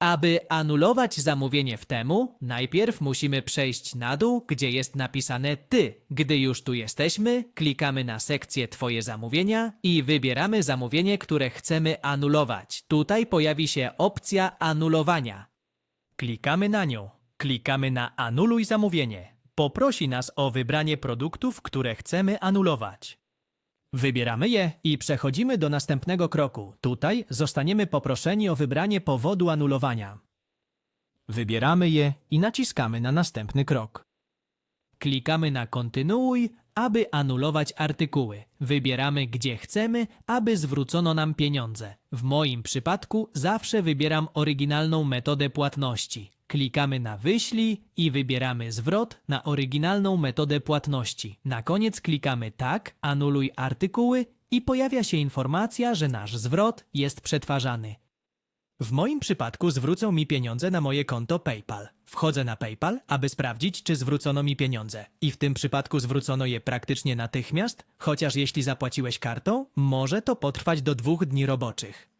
Aby anulować zamówienie w temu, najpierw musimy przejść na dół, gdzie jest napisane Ty. Gdy już tu jesteśmy, klikamy na sekcję Twoje zamówienia i wybieramy zamówienie, które chcemy anulować. Tutaj pojawi się opcja anulowania. Klikamy na nią. Klikamy na Anuluj zamówienie. Poprosi nas o wybranie produktów, które chcemy anulować. Wybieramy je i przechodzimy do następnego kroku. Tutaj zostaniemy poproszeni o wybranie powodu anulowania. Wybieramy je i naciskamy na następny krok. Klikamy na kontynuuj, aby anulować artykuły. Wybieramy gdzie chcemy, aby zwrócono nam pieniądze. W moim przypadku zawsze wybieram oryginalną metodę płatności. Klikamy na wyślij i wybieramy zwrot na oryginalną metodę płatności. Na koniec klikamy tak, anuluj artykuły i pojawia się informacja, że nasz zwrot jest przetwarzany. W moim przypadku zwrócą mi pieniądze na moje konto PayPal. Wchodzę na PayPal, aby sprawdzić, czy zwrócono mi pieniądze. I w tym przypadku zwrócono je praktycznie natychmiast, chociaż jeśli zapłaciłeś kartą, może to potrwać do dwóch dni roboczych.